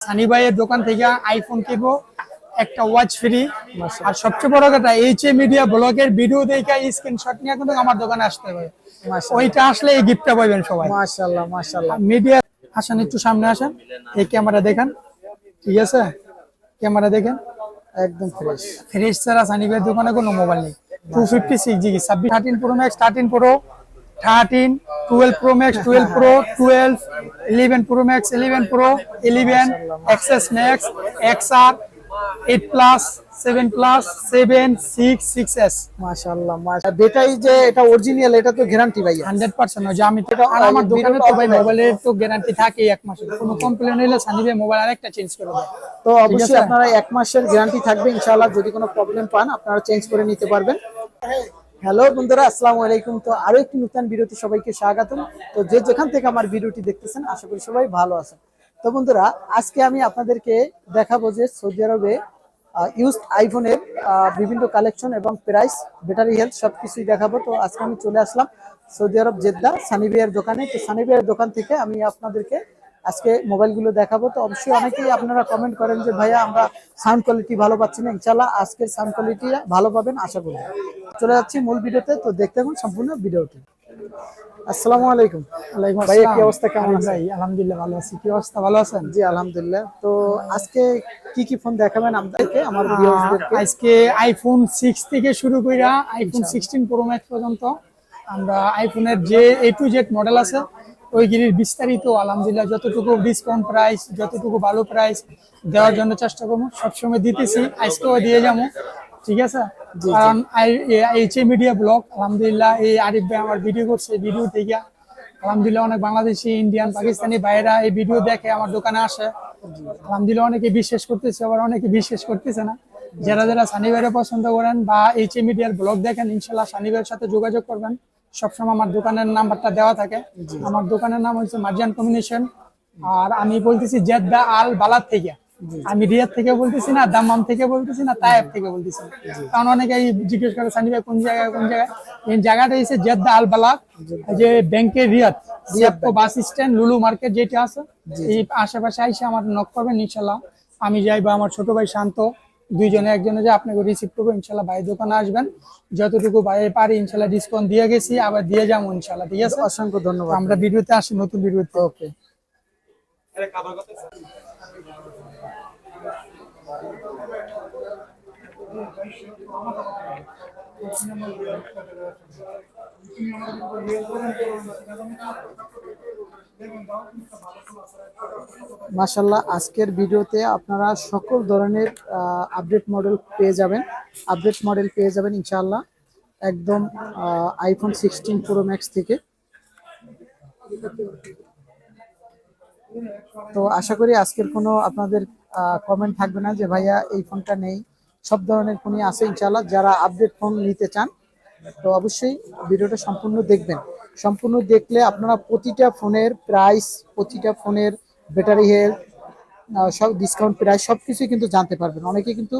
সানি ভাইয়ের দোকান থেকে আইফোন কিনবো একটা ওয়াচ ফ্রি আর সবচেয়ে বড় কথা এইচ এ মিডিয়া ব্লগের ভিডিও দেখে স্ক্রিনশট নিয়ে কিন্তু আমার দোকানে আসতে হবে। ওইটা আসলে এই গিফটটা পাবেন সবাই। মাশাআল্লাহ মাশাআল্লাহ। মিডিয়া আসেন একটু সামনে আসেন এই ক্যামেরা দেখেন। ঠিক আছে? ক্যামেরা দেখেন। একদম ফ্রেশ ফ্রেশ ছাড়া সানি ভাইয়ের দোকানে কোনো মোবাইল নেই। টু ফিফটি সিক্স জিবি ছাব্বিশ thirteen pro max thirteen pro thirteen twelve pro max twelve pro twelve eleven pro max eleven pro eleven XS max XR eight plus seven plus seven six six S মাশাআল্লাহ বেটাই যে এটা original এটা তো guarantee ভাইয়া। Hundred percent যে আমি তো আর আমার দোকানে তো ভাই মোবাইলের তো গ্যারান্টি থাকে এক মাসের। কোনো কমপ্লেন হলে সানি ভাই মোবাইল আরেকটা চেঞ্জ করে দেয়। তো অবশ্যই? আপনারা এক মাসের গ্যারান্টি থাকবে ইনশাআল্লাহ যদি কোনো প্রবলেম পান আপনারা চেঞ্জ করে নিতে পারবেন। হ্যালো বন্ধুরা, আসসালামু আলাইকুম। তো আরও একটি নতুন ভিডিওতে সবাইকে স্বাগতম। তো যে যেখান থেকে আমার ভিডিওটি দেখতেছেন, আশা করি সবাই ভালো আছেন। তো বন্ধুরা, আজকে আমি আপনাদেরকে দেখাবো যে সৌদি আরবে ইউজ আইফোনের বিভিন্ন কালেকশন এবং প্রাইস ব্যাটারি হেলথ সবকিছুই দেখাবো। তো আজকে আমি চলে আসলাম সৌদি আরব জেদ্দা সানি ভাইয়ের দোকানে। তো সানি ভাইয়ের দোকান থেকে আমি আপনাদেরকে আজকে মোবাইলগুলো দেখাবো। তো অবশ্যই অনেকেই আপনারা কমেন্ট করেন যে, ভাইয়া, আমরা সাউন্ড কোয়ালিটি ভালো পাচ্ছি না। ইনশাল্লাহ আজকের সাউন্ড কোয়ালিটি ভালো পাবেন, আশা করি। চলে যাচ্ছি মূল ভিডিওতে। তো দেখতে থাকুন সম্পূর্ণ ভিডিওটি। আসসালামু আলাইকুম। ওয়ালাইকুম ভাইয়া, কি অবস্থা, কেমন ভাই আলহামদুলিল্লাহ ভালো আছি। কি অবস্থা? ভালো আছেন? জি আলহামদুলিল্লাহ। তো আজকে কি কি ফোন দেখাবেন আমাদেরকে আমার ভিউয়ার্সদেরকে? আজকে আইফোন সিক্স থেকে শুরু কইরা আইফোন সিক্সটিন প্রো ম্যাক্স পর্যন্ত আমরা আইফোনের যে এ টু জেড মডেল আছে ওইগুলির বিস্তারিত আলহামদুলিল্লাহ যতটুকু ডিসকাউন্ট প্রাইস যতটুকু ভালো প্রাইস দেওয়ার জন্য চেষ্টা করব। সবসময় দিতেছি আজকেও দিয়ে যাব। ঠিক আছে? কারণ এইচ এ মিডিয়া ব্লগ আলহামদুলিল্লাহ এই আরিফ ভাই আমার ভিডিও করছে ভিডিও থেকে আলহামদুলিল্লাহ অনেক বাংলাদেশি ইন্ডিয়ান পাকিস্তানি ভাইয়েরা এই ভিডিও দেখে আমার দোকানে আসে। আলহামদুলিল্লাহ অনেকে বিশ্বাস করতেছে আবার অনেকে বিশ্বাস করতেছে না। যারা যারা সানিবারে পছন্দ করেন বা এইচ এ মিডিয়ার ব্লগ দেখেন ইনশাল্লাহ সানিবারের সাথে যোগাযোগ করবেন। সবসময় আমার দোকানের নাম্বারটা দেওয়া থাকে। আমার দোকানের নাম হচ্ছে মার্জিয়ান কম্বিনেশন আর আমি বলতেছি জেদ্দা আল বালাদ থেকে। আমি রিয়াদ থেকে বলতেছি না দাম্মাম থেকে বলতেছি না তায়েব থেকে বলতেছি কারণ অনেকেই জিজ্ঞেস করে সানি ভাই কোন জায়গায় কোন জায়গায়? এই জায়গাটা হচ্ছে জেদ্দা আল বালাদ যে ব্যাংকের Riyadh Riyadh bus stand Lulu market যেটা আছে এই আশেপাশে আইসে আমার নক করবেন ইনশাল্লাহ। আমি যাই বা আমার ছোট ভাই শান্ত দুইজনে একজনে যে আপনাকে রিসিভ করব ইনশাল্লাহ ভাই দোকানে আসবেন। যতটুকু ভাই পারি ইনশাল্লাহ ডিসকাউন্ট দিয়ে গেছি আবার দিয়ে যাব ইনশাল্লাহ ঠিক আছে? অসংখ্য ধন্যবাদ। আমরা ভিডিওতে আসি নতুন ভিডিওতে। ওকে মাশাল্লাহ আজকের ভিডিওতে আপনারা সকল ধরনের আপডেট মডেল পেয়ে যাবেন। আপডেট মডেল পেয়ে যাবেন ইনশাআল্লাহ, একদম আইফোন সিক্সটিন প্রো ম্যাক্স থেকে। তো আশা করি আজকের কোনো আপনাদের কমেন্ট থাকবে না যে, ভাইয়া, এই ফোনটা নেই। সব ধরনের ফোনই আছে ইনশাআল্লাহ, যারা আপডেট ফোন নিতে চান, তো অবশ্যই ভিডিওটা সম্পূর্ণ দেখবেন। সম্পূর্ণ দেখলে আপনারা প্রতিটা ফোনের প্রাইস প্রতিটা ফোনের ব্যাটারি হেলথ সব ডিসকাউন্ট প্রাইস সব কিছুই কিন্তু জানতে পারবেন। অনেকে কিন্তু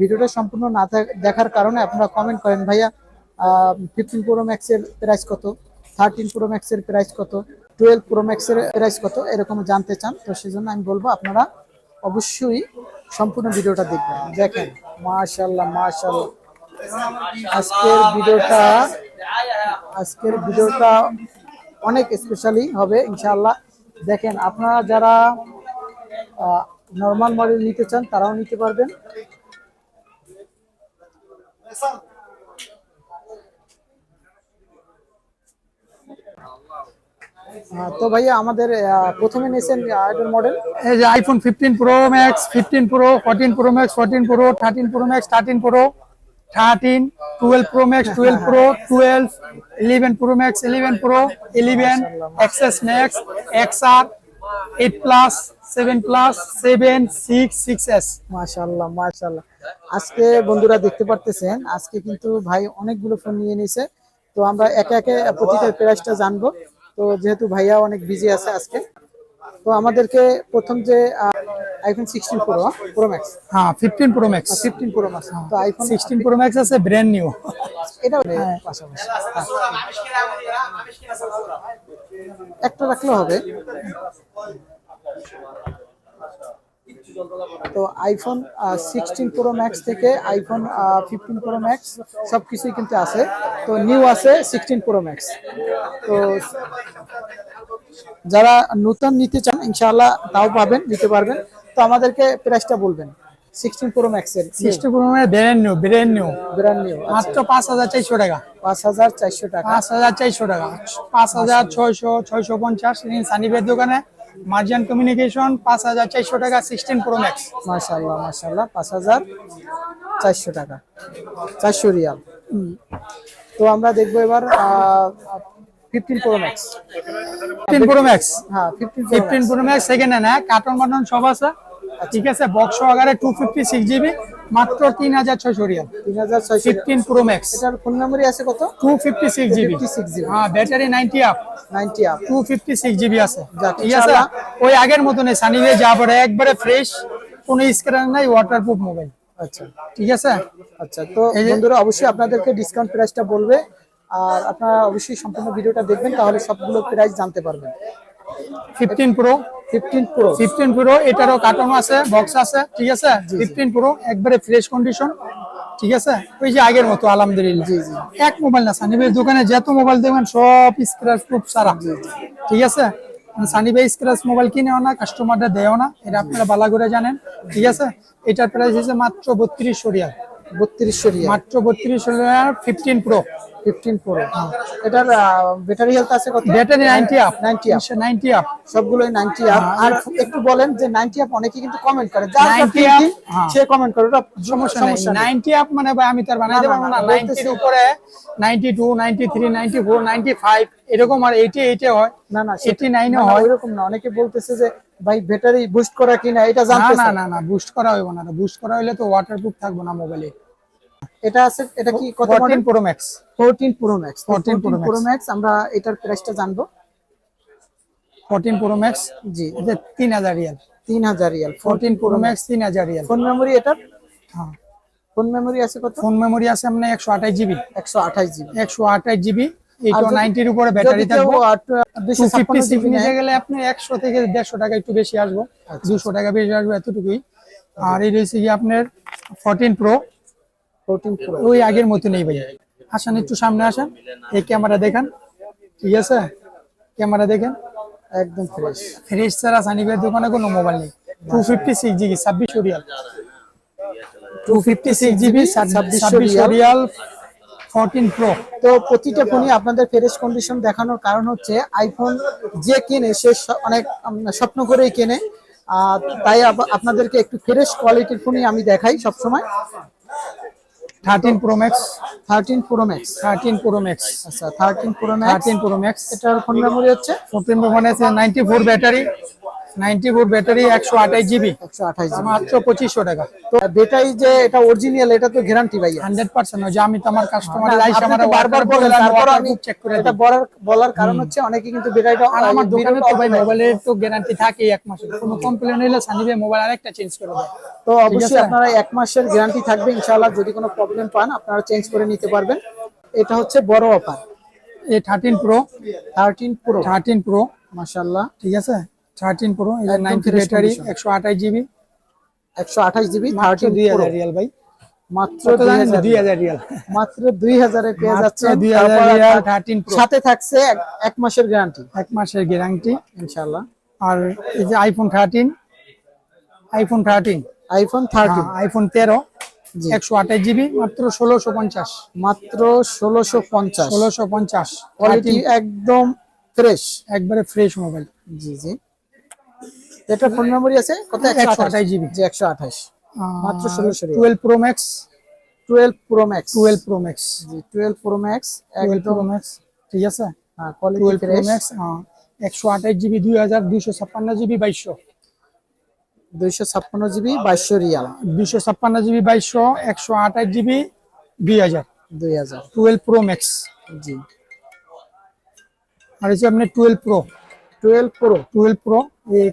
ভিডিওটা সম্পূর্ণ না দেখার কারণে আপনারা কমেন্ট করেন, ভাইয়া ফিফটিন প্রো ম্যাক্সের প্রাইস কত? থার্টিন প্রো ম্যাক্সের প্রাইস কত? টুয়েলভ প্রো ম্যাক্সের প্রাইস কত? এরকম জানতে চান, তো সেজন্য আমি বলব আপনারা অবশ্যই সম্পূর্ণ ভিডিওটা দেখবেন। দেখেন মাশাল্লাহ মাশাল্লাহ আজকের ভিডিওটা আজকের ভিডিওটা অনেক স্পেশালি হবে, ইনশাআল্লাহ। দেখেন, আপনারা যারা নর্মাল মডেল নিতে চান, তারাও নিতে পারবেন। তো ভাইয়া আমাদের প্রথমে নিয়েছেন এটার মডেল এই যে iPhone fifteen pro max fifteen pro fourteen pro max fourteen pro thirteen pro max thirteen pro thirteen twelve pro max twelve pro twelve eleven pro max eleven pro eleven XS max XR eight plus seven plus seven six six S মাশাল্লাহ মাশাল্লাহ আজকে বন্ধুরা দেখতে পারতেছেন আজকে কিন্তু ভাই অনেকগুলো ফোন নিয়ে নিয়েছে। তো আমরা একে একে প্রতিটার প্রাইসটা জানব। তো যেহেতু ভাইয়া অনেক বিজি আছে আজকে তো আমাদেরকে প্রথম যে iPhone sixteen pro pro max হ্যাঁ fifteen pro max fifteen pro max তো আইফোন সিক্সটিন প্রো ম্যাক্স আছে ব্র্যান্ড নিউ এটা পাশাপাশি। একটা রাখলে হবে। তো আইফোন সিক্সটিন প্রো ম্যাক্স থেকে আইফোন ফিফটিন প্রো ম্যাক্স সব কিছুই কিন্তু আছে। তো নিউ আছে সিক্সটিন প্রো ম্যাক্স তো যারা নতুন নিতে চান ইনশাআল্লাহ তাও পাবেন নিতে পারবেন। তো আমাদেরকে প্রাইসটা বলবেন সিক্সটিন প্রো ম্যাক্সের প্রোমের brand new brand new brand new মাত্র পাঁচ হাজার চারশো টাকা। পাঁচ হাজার চারশো টাকা। পাঁচ হাজার চারশো টাকা। পাঁচ হাজার ছয়শো ছয়শো পঞ্চাশ। সানিবের দোকানে মার্জিয়ান কমিউনিকেশন পাঁচ হাজার চারশো টাকা সিক্সটিন প্রো ম্যাক্স। মাশাআল্লাহ মাশাআল্লাহ পাঁচ হাজার চারশো টাকা চারশো রিয়াল। তো আমরা দেখব এবার fifteen pro max fifteen pro max হ্যাঁ fifteen fifteen pro max second hand হ্যাঁ? কার্টন বাটন সব আছে? ঠিক আছে বক্স আকারে টু ফিফটি সিক্স জিবি মাত্র তিন হাজার ছয়শো রিয়াল। তিন হাজার ছয়শো ফিফটিন প্রো ম্যাক্স এটার ফোন মেমোরি আছে কত? Two fifty six GB 56 GB হ্যাঁ battery ninety up ninety up two fifty six GB আছে। ঠিক আছে? ওই আগের মতনই সানিভে যা পরে একবারে ফ্রেশ কোনো স্ক্র্যাচ নাই ওয়াটারপ্রুফ মোবাইল আচ্ছা। ঠিক আছে? আচ্ছা তো বন্ধুরা অবশ্যই আপনাদেরকে ডিসকাউন্ট প্রাইসটা বলবে। আর আপনারা অবশ্যই সম্পূর্ণ ভিডিওটা দেখবেন তাহলে সবগুলো প্রাইস জানতে পারবেন। Fifteen pro fifteen pro fifteen pro এটারও কার্টন আছে বক্স আছে ঠিক আছে? ফিফটিন প্রো একবারে ফ্রেশ কন্ডিশন ঠিক আছে? ওই যে আগের মতো আলহামদুলিল্লাহ। জি, জি। এক মোবাইল না সানিবের দোকানে যত মোবাইল দেখবেন সব স্ক্র্যাচ প্রুফ সারা ঠিক আছে? সানিবে স্ক্র্যাচ মোবাইল কিনেও না কাস্টমাররা দেও না এটা আপনারা বালা করে জানেন ঠিক আছে? এটার প্রাইস হচ্ছে মাত্র বত্রিশশো রিয়াল। বত্রিশশো রিয়াল। মাত্র বত্রিশশো riyal fifteen pro fifteen pro এটার ব্যাটারি হেলথ আছে কত? Battery ninety up 90 up। Ninety up সবগুলোই নাইনটি আপ হ্যাঁ, আর একটু বলেন যে নাইনটি আপ অনেকে কিন্তু কমেন্ট করে। যার 90 up, thinking, হ্যাঁ। সে কমেন্ট করে। ওটা সমস্যা নেই। সমস্যা নেই। নাইনটি আপ মানে ভাই আমি তার বানাইতে না, না, পারব না। না, নাইনটির বলতেছি- উপরে ninety two ninety three ninety four ninety five এরকম আর এইটি এইটে হয়। না না এইটি নাইনে না, না, হয়। ওইরকম না। অনেকে বলতেছে যে ভাই ব্যাটারি বুস্ট করা কিনা? এটা জানতে না না না বুস্ট করা হইব না। বুস্ট করা হইলে তো ওয়াটারপ্রুফ থাকব না মোবাইলে এটা আছে এটা কি কত fourteen pro max 14 pro max 14 Pro 14 pro max আমরা এটার প্রাইসটা জানব। ফোরটিন প্রো ম্যাক্স জি। এটা তিন হাজার riyal. 3000 riyal. Fourteen pro max তিন হাজার রিয়াল। ফোন মেমোরি এটার? হ্যাঁ। ফোন মেমোরি আছে কত? ফোন মেমোরি আছে আপনার একশো আঠাশ জিবি 128 জিবি একশো আঠাশ জিবি আর এইটো যদি- উপরে ব্যাটারি থাকবে। আট- টু ফিফটি 256 জিবি নিতে গেলে আপনি একশো থেকে দেড়শো টাকা একটু বেশি আসব। আচ্ছা। দুশো টাকা বেশি আসবে এতটুকুই। আর এই রয়েছে কি আপনার ফোরটিন 14 প্রো ওই আগের মতো নেই ভাই। আসেন একটু সামনে আসেন। এই ক্যামেরা দেখান। ঠিক আছে? ক্যামেরা দেখেন। একদম ফ্রেশ ফ্রেশ ছাড়া সানিবের দোকানে কোনো মোবাইল নেই। টু ফিফটি সিক্স জিবি ছাব্বিশশো riyal two fifty six GB ছাব্বিশশো রিয়াল ফোরটিন প্রো তো প্রতিটা ফোনই আপনাদের ফ্রেশ কন্ডিশন দেখানোর কারণ হচ্ছে আইফোন যে কেনে সে অনেক স্বপ্ন করেই কেনে। আর তাই আপনাদেরকে একটু ফ্রেশ কোয়ালিটির ফোনই আমি দেখাই সবসময়। Thirteen pro max thirteen pro max thirteen pro max আচ্ছা thirteen pro max thirteen pro max এটার ফোন মেমোরি হচ্ছে? ফোরটিন প্রো আছে ninety four battery ninety four battery একশো আঠাশ জিবি একশো আঠাশ মাত্র পঁচিশশো টাকা। তো যে এটা অরিজিনাল এটা তো গ্যারান্টি ভাইয়া হান্ড্রেড পার্সেন্ট যে আমি তো আমার কাস্টমার বারবার তারপর আমি চেক করে এটা বলার বলার কারণ হচ্ছে অনেকে কিন্তু ব্যাটারিটা আমার দোকানে তো ভাই মোবাইলের তো গ্যারান্টি থাকে এক মাসের। কোনো কমপ্লেন হলে সানিবে মোবাইল আরেকটা চেঞ্জ করে দেয়। তো অবশ্যই? আপনারা এক মাসের গ্যারান্টি থাকবে ইনশাআল্লাহ যদি কোনো প্রবলেম পান আপনারা চেঞ্জ করে নিতে পারবেন। এটা হচ্ছে বড় অফার এই thirteen pro thirteen pro thirteen pro মাসাল্লাহ ঠিক আছে? থার্টিন প্রো একদম নাইনটি ব্যাটারি। একশো আঠাশ জিবি একশো আঠাশ জিবি থার্টিন দুই হাজার রিয়াল ভাই। মাত্র দুই হাজার রিয়াল। মাত্র দুই হাজারে পেয়ে যাচ্ছে দুই হাজার রিয়াল থার্টিন প্রো সাথে থাকছে এক- মাসের গ্যারান্টি এক মাসের গ্যারান্টি ইনশাআল্লাহ। আর এই যে iPhone thirteen iPhone thirteen iPhone thirteen iPhone তেরো। একশো আঠাশ জিবি মাত্র ষোলোশো পঞ্চাশ। মাত্র ষোলোশো পঞ্চাশ। ষোলোশো পঞ্চাশ। কোয়ালিটি একদম ফ্রেশ একবারে ফ্রেশ মোবাইল জি জি। এটা ফোন মেমোরি আছে? কত? একশো একশো আঠাশ। আঠাশ জিবি জি একশো আঠাশ। মাত্র 1600 riyal. Twelve pro max twelve pro max twelve pro max জি টুয়েলভ প্রো ম্যাক্স টুয়েলভ একদম প্রো ম্যাক্স ঠিক আছে? কোয়ালিটি টুয়েলভ প্রো ম্যাক্স একশো আঠাশ জিবি দুই হাজার দুইশো ছাপ্পান্ন জিবি বাইশশো। দুইশো ছাপ্পান্ন জিবি বাইশশো রিয়াল। দুইশো ছাপ্পান্ন জিবি বাইশশো একশো আঠাশ জিবি দুই হাজার। দুই হাজার। টুয়েলভ প্রো ম্যাক্স জি। আর হচ্ছে আপনার twelve pro twelve pro twelve pro এই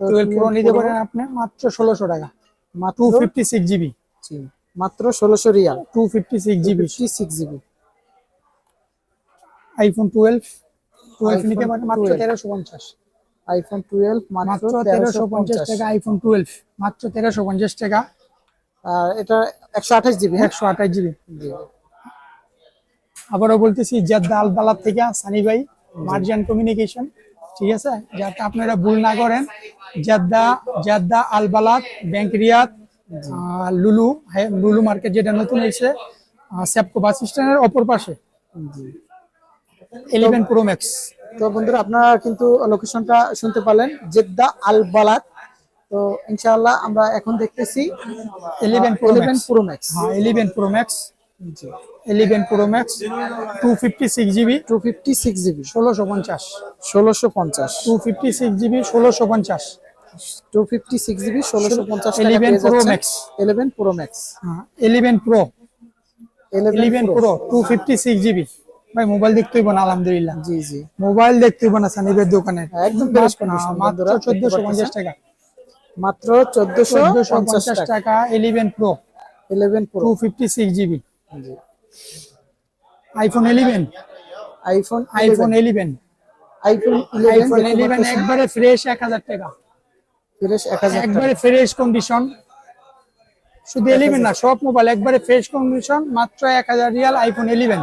টুয়েলভ প্রো নিতে পারেন আপনি মাত্র ষোলোশো টাকা। মাত্র ফিফটি সিক্স জিবি জি, মাত্র ষোলোশো riyal. Two fifty six GB six GB iPhone twelve twelve নিতে পারেন মাত্র 12 তেরোশো পঞ্চাশ। আইফোন টুয়েলভ মাত্র তেরোশো পঞ্চাশ। টাকা আইফোন টুয়েলভ মাত্র তেরোশো পঞ্চাশ টাকা। আর এটা একশো আঠাশ জিবি একশো আঠাশ জিবি আবারও বলতেছি জেদ্দা আলবালার থেকে সানি ভাই মার্জিয়ান কমিউনিকেশন। ঠিক আছে? যাতে আপনারা ভুল না করেন। Jeddah Jeddah Al Balad bank Riyadh Lulu Lulu market যেটা নতুন হয়েছে সেপকো বাস স্ট্যান্ডের অপর পাশে। ইলেভেন প্রো ম্যাক্স তো বন্ধুরা আপনারা কিন্তু লোকেশনটা শুনতে পারলেন জেদ্দা আল বালাত তো ইনশাআল্লাহ আমরা এখন দেখতেছি eleven pro eleven pro max হ্যাঁ eleven pro max eleven pro max two fifty six GB two fifty six GB ষোলোশো পঞ্চাশ। ষোলোশো পঞ্চাশ। টু ফিফটি সিক্স জিবি ষোলোশো পঞ্চাশ। টু ফিফটি সিক্স জিবি ষোলোশো পঞ্চাশ 11 Pro। Eleven pro max eleven pro eleven eleven pro two fifty six GB ভাই mobile দেখতে হইব না আলহামদুলিল্লাহ। জি জি। মোবাইল দেখতে হইব না সানিবের দোকানে। একদম fresh condition, মাত্র চোদ্দশো পঞ্চাশ। টাকা। মাত্র চোদ্দশো পঞ্চাশ টাকা। টাকা eleven pro eleven pro two fifty six GB জি। IPhone eleven iPhone iPhone eleven iPhone iPhone eleven eleven একবারে ফ্রেশ এক হাজার টাকা। ফ্রেশ এক হাজার টাকা। একবারে ফ্রেশ কন্ডিশন শুধু ইলেভেন না সব মোবাইল একবারে ফ্রেশ কন্ডিশন মাত্র এক হাজার riyal iPhone eleven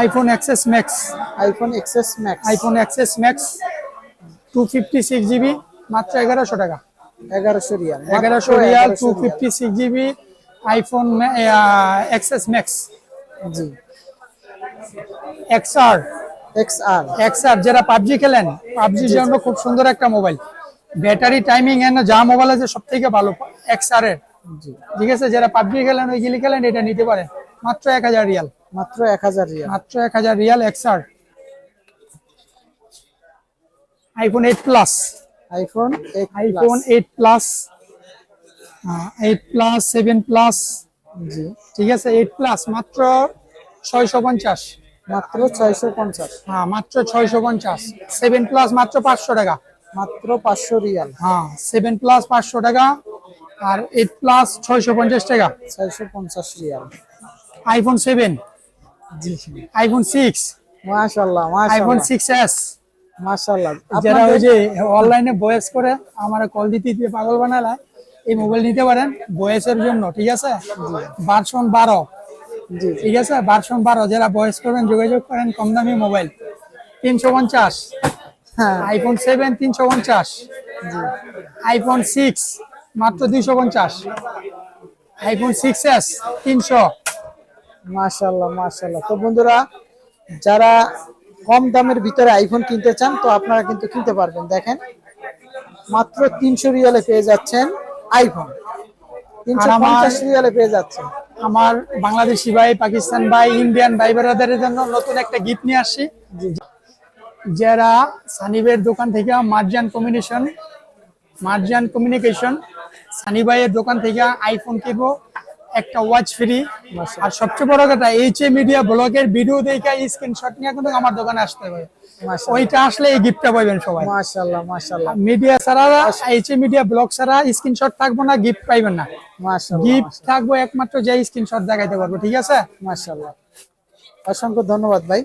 iPhone XS max iPhone XS max iPhone XS max two fifty six GB মাত্র এগারোশো টাকা। এগারোশো রিয়াল। এগারোশো riyal two fifty six GB iPhone XS max জি। এক্সআর এক্স আর এক্সআর যারা PUBG খেলেন। পাবজির জন্য খুব সুন্দর একটা মোবাইল। ব্যাটারি টাইমিং এন্ড যা মোবাইল আছে সব থেকে ভালো এক্সআর এর। জি। ঠিক আছে? যারা পাবজি খেলেন ওই গিলি খেলেন এটা নিতে পারেন মাত্র এক হাজার রিয়াল। মাত্র এক হাজার রিয়াল। মাত্র এক হাজার riyal XR iPhone eight plus iPhone iPhone eight plus eight plus seven plus জি। ঠিক আছে এইট প্লাস মাত্র ছয়শো পঞ্চাশ। মাত্র ছয়শো পঞ্চাশ। হ্যাঁ মাত্র ছয়শো পঞ্চাশ। সেভেন প্লাস মাত্র পাঁচশো টাকা। মাত্র পাঁচশো রিয়াল। হ্যাঁ সেভেন প্লাস পাঁচশো টাকা আর এইট প্লাস ছয়শো পঞ্চাশ টাকা। ছয়শো পঞ্চাশ রিয়াল। আইফোন সেভেন জি। আইফোন সিক্স মাশাল্লাহ আইফোন সিক্স এস মাশাল্লাহ যারা ওই যে অনলাইনে বয়েস করে আমার কল দিতে পাগল বানালা এই মোবাইল নিতে পারেন বয়সের জন্য ঠিক আছে? ভার্সন বারো। জি ঠিক আছে? ভার্সন বারো যারা বয়স করবেন যোগাযোগ করেন কম দামি মোবাইল তিনশো পঞ্চাশ। হ্যাঁ। আইফোন সেভেন তিনশো পঞ্চাশ। আইফোন সিক্স মাত্র দুইশো পঞ্চাশ। আইফোন সিক্স এস তিনশো। মাশাল্লাহ মাশাল্লাহ তো বন্ধুরা যারা কম দামের ভিতরে আইফোন কিনতে চান তো আপনারা কিন্তু কিনতে পারবেন। দেখেন মাত্র তিনশো রিয়ালে পেয়ে যাচ্ছেন। আইফোন। তিনশো পঞ্চাশ রিয়ালে পেয়ে যাচ্ছে। আমার বাংলাদেশি ভাই পাকিস্তান ভাই ইন্ডিয়ান ভাই বেড়াদারের জন্য নতুন একটা গিফট নিয়ে আসছি। যারা সানিবের দোকান থেকে Marjan communication Marjan communication Sunny ভাইয়ের দোকান থেকে আইফোন কিনবো একটা ওয়াচ ফ্রি আর সবচেয়ে বড় কথা এইচ এ মিডিয়া ব্লগের ভিডিও দেখে স্ক্রিনশট নিয়ে কিন্তু আমার দোকানে আসতে হবে। ওইটা আসলে এই গিফটটা পাইবেন সবাই। মাশাল্লাহ মাশাল্লাহ মিডিয়া ছাড়া এইচ এ মিডিয়া ব্লগ ছাড়া স্ক্রিনশট থাকব না গিফট পাইবেন না। মাশাল্লাহ গিফট থাকব একমাত্র যে স্ক্রিনশট দেখাইতে পারব ঠিক আছে? মাশাল্লাহ অসংখ্য ধন্যবাদ ভাই।